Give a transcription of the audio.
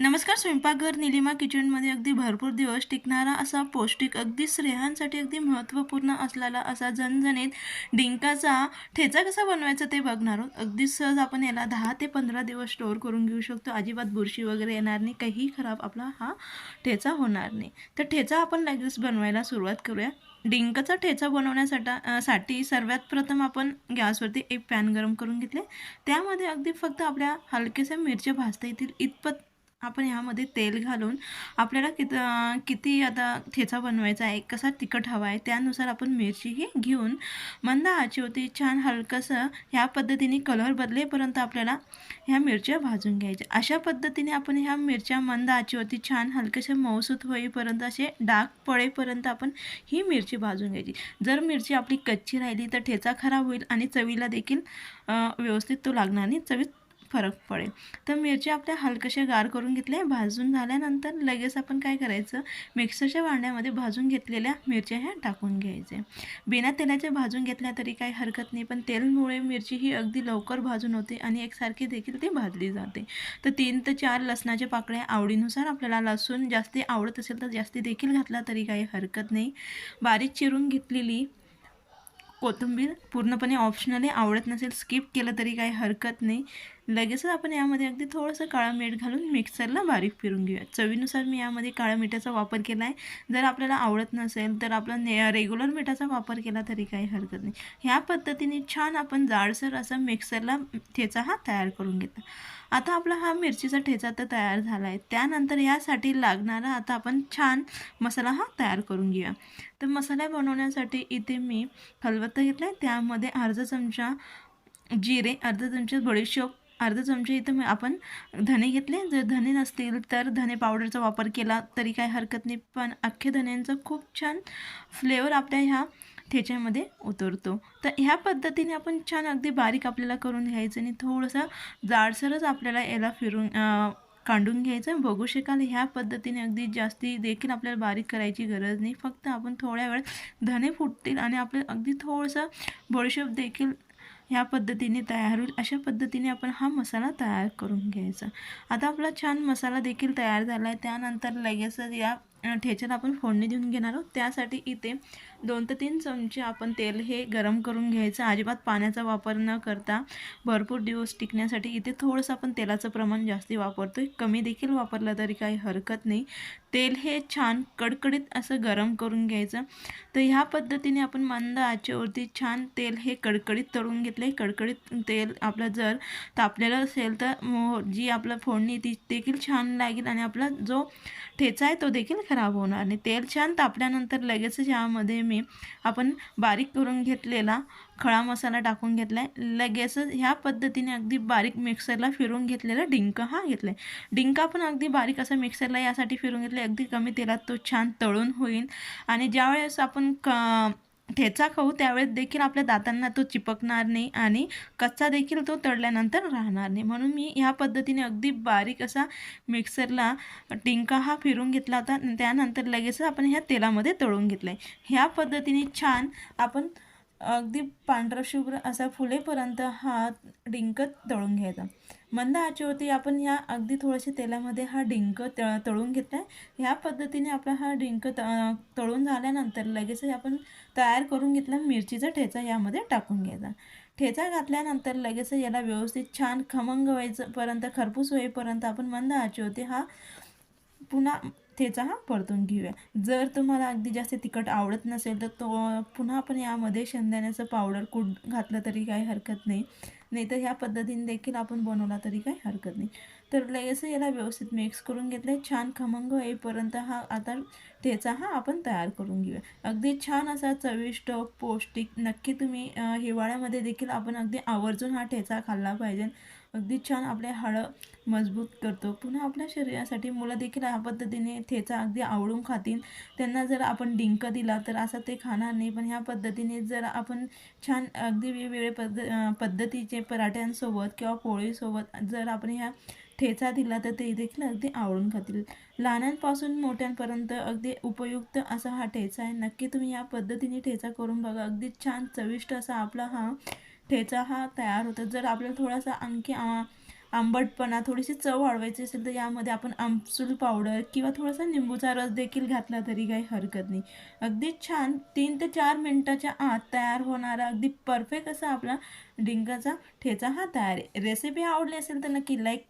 नमस्कार स्वयंपाकघर निलिमा किचनमध्ये अगदी भरपूर दिवस टिकणारा असा पौष्टिक अगदी स्त्रियांसाठी अगदी महत्त्वपूर्ण असलेला असा झणझणीत डिंकाचा ठेचा कसा बनवायचा ते बघणार आहोत. अगदी सहज आपण याला दहा ते पंधरा दिवस स्टोअर करून घेऊ शकतो. अजिबात बुरशी वगैरे येणार नाही काही खराब आपला हा ठेचा होणार नाही. तर ठेचा आपण लगेच बनवायला सुरुवात करूया. डिंकाचा ठेचा बनवण्यासाठी साठी सर्वात प्रथम आपण गॅसवरती एक पॅन गरम करून घेतले. त्यामध्ये अगदी फक्त आपल्या हलकेसे मिरच्या भाजता येतील. इतपत आपण ह्यामध्ये तेल घालून आपल्याला कित किती आता ठेचा बनवायचा आहे कसा तिखट हवा आहे त्यानुसार आपण मिरचीही घेऊन मंद आची होती छान हलकंसं ह्या पद्धतीने कलर बदलेपर्यंत आपल्याला ह्या मिरच्या भाजून घ्यायच्या. अशा पद्धतीने आपण ह्या मिरच्या मंद आचेवरती छान हलकेसे मऊसूत होईपर्यंत असे डाग पडेपर्यंत आपण ही मिरची भाजून घ्यायची. जर मिरची आपली कच्ची राहिली तर ठेचा खराब होईल आणि चवीला देखील व्यवस्थित तो लागणार नाही. चवीत फरक पडेल. तर मिरची आपल्या हलकशा गार करून घेतल्या भाजून झाल्यानंतर लगेच आपण काय करायचं? मिक्सरच्या भांड्यामध्ये भाजून घेतलेल्या मिरच्या ह्या टाकून घ्यायचे. बिना तेलाच्या भाजून घेतल्या तरी काही हरकत नाही पण तेलमुळे मिरची ही अगदी लवकर भाजून होते आणि एकसारखी देखील ती भाजली जाते. तर तीन ते चार लसणाच्या पाकळ्या आवडीनुसार आपल्याला लसूण जास्ती आवडत असेल तर जास्ती देखील घातला तरी काही हरकत नाही. बारीक चिरून घेतलेली कोथिंबीर पूर्णपणे ऑप्शनली आवडत नसेल स्किप केलं तरी काही हरकत नाही. लगेचच आपण यामध्ये अगदी थोडंसं काळा मीठ घालून मिक्सरला बारीक फिरून घेऊया. चवीनुसार मी यामध्ये काळ्या मिठाचा वापर केला आहे. जर आपल्याला आवडत नसेल तर आपला ने रेग्युलर मिठाचा वापर केला तरी काही हरकत नाही. ह्या पद्धतीने छान आपण जाडसर असा मिक्सरला ठेचा हा तयार करून घेतो. आता आपला हा मिरचीचा ठेचा तर तयार झाला आहे. त्यानंतर यासाठी लागणारा आता आपण छान मसाला हा तयार करून घेऊया. तर मसाला बनवण्यासाठी इथे मी खलबत्ता घेतला आहे त्यामध्ये अर्धा चमचा जिरे अर्धा चमचा बडीशोप अर्धा चमचे इथं आपण धने घेतले. जर धने नसतील तर धने पावडरचा वापर केला तरी काही हरकत नाही. पण अख्ख्या धन्यांचा खूप छान फ्लेवर आपल्या ह्या ठेच्यामध्ये उतरतो. तर ह्या पद्धतीने आपण छान अगदी बारीक आपल्याला करून घ्यायचं आणि थोडंसं जाडसरच आपल्याला याला फिरून कांडून घ्यायचं. बघू शकाल ह्या पद्धतीने अगदी जास्ती देखील आपल्याला बारीक करायची गरज नाही. फक्त आपण थोड्या वेळ धने फुटतील आणि आपलं अगदी थोडंसं बडीशेप देखील ह्या पद्धतीने तयार होईल अशा पद्धतीने आपण हा मसाला तयार करून घ्यायचा. आता आपला छान मसाला देखील तयार झाला आहे त्यानंतर लगेचच या ठेच्यात आपण फोडणी देऊन घेणार आहोत. त्यासाठी इथे दोन ते तीन चमचे आपण तेल हे गरम करून घ्यायचं. अजिबात पाण्याचा वापर न करता भरपूर दिवस टिकण्यासाठी इथे थोडंसं आपण तेलाचं प्रमाण जास्ती वापरतो आहे कमी देखील वापरलं तरी काही हरकत नाही. तेल हे छान कडकडीत असं गरम करून घ्यायचं. तर ह्या पद्धतीने आपण मंद आचेवरती छान तेल हे कडकडीत तळून घेतले कडकडीत तेल आपलं जर तापलेलं असेल तर जी आपलं फोडणी ती देखील छान लागेल आणि आपला जो ठेचा आहे तो देखील खराब होणार आणि तेल छान तापल्यानंतर लगेचच यामध्ये मी आपण बारीक करून घेतलेला खळा मसाला टाकून घेतला आहे लगेचच ह्या पद्धतीने अगदी बारीक मिक्सरला फिरून घेतलेला डिंक हा घेतला आहे डिंक पण अगदी बारीक असा मिक्सरला यासाठी फिरून घेतलं अगदी कमी तेलात तो छान तळून होईल. आणि ज्यावेळेस आपण क ठेचा खाऊ त्यावेळेस देखील आपल्या दातांना तो चिपकणार नाही आणि कच्चा देखील तो तळल्यानंतर राहणार नाही. म्हणून मी ह्या पद्धतीने अगदी बारीक असा मिक्सरला टिंका हा फिरून घेतला होता. त्यानंतर लगेच आपण ह्या तेलामध्ये तळून घेतलं आहे ह्या पद्धतीने छान आपण अगदी पांढरशुभ्र असा फुलेपर्यंत हा डिंक तळून घ्यायचा. मंद आचेवरती आपण ह्या अगदी थोड्याशा तेलामध्ये हा डिंक त तळून घेतला आहे ह्या पद्धतीने आपला हा डिंक त तळून झाल्यानंतर लगेच आपण तयार करून घेतला मिरचीचा ठेचा यामध्ये टाकून घ्यायचा. ठेचा घातल्यानंतर लगेच याला व्यवस्थित छान खमंग व्हायचं पर्यंत खरपूस होईपर्यंत आपण मंद आचेवरती हा पुन्हा ठेचा हा परतून घेऊया. जर तुम्हाला अगदी जास्त तिखट आवडत नसेल तर तो पुन्हा आपण यामध्ये शेंगदाण्याचं पावडर कूट घातलं तरी काही हरकत नाही. नाही तर ह्या पद्धतीने देखील आपण बनवला तरी काही हरकत नाही. तर लगेच याला व्यवस्थित मिक्स करून घेतलं. छान खमंग येईपर्यंत हा आता ठेचा हा आपण तयार करून घेऊया. अगदी छान असा चविष्ट पौष्टिक नक्की तुम्ही हिवाळ्यामध्ये देखील आपण अगदी आवर्जून हा ठेचा खाल्ला पाहिजे. अगदी छान आपले हाडं मजबूत करतो. पुन्हा आपल्या शरीरासाठी मुलं देखील ह्या पद्धतीने ठेचा अगदी आवडून खातील. त्यांना जर आपण डिंक दिला तर असं ते खाणार नाही. पण ह्या पद्धतीने जर आपण छान अगदी वेगवेगळे पद्ध पद्धतीचे पराठ्यांसोबत किंवा पोळीसोबत जर आपण ह्या ठेचा दिला तर ते देखील अगदी आवडून खातील. लहानांपासून मोठ्यांपर्यंत अगदी उपयुक्त असा हा ठेचा आहे. नक्की तुम्ही या पद्धतीने ठेचा करून बघा. अगदी छान चविष्ट असा आपला हा ठेचा हा तयार होतो. जर आपल्याला थोडासा आणखी आंबटपणा थोडीशी चव वाढवायची असेल तर यामध्ये आपण आमसूल पावडर किंवा थोडासा निंबूचा रस देखील घातला तरी काही हरकत नाही. अगदी छान तीन ते चार मिनटाच्या आत तयार होणारा अगदी परफेक्ट असा आपला डिंकाचा ठेचा हा तयार आहे. रेसिपी आवडली असेल तर नक्की लाईक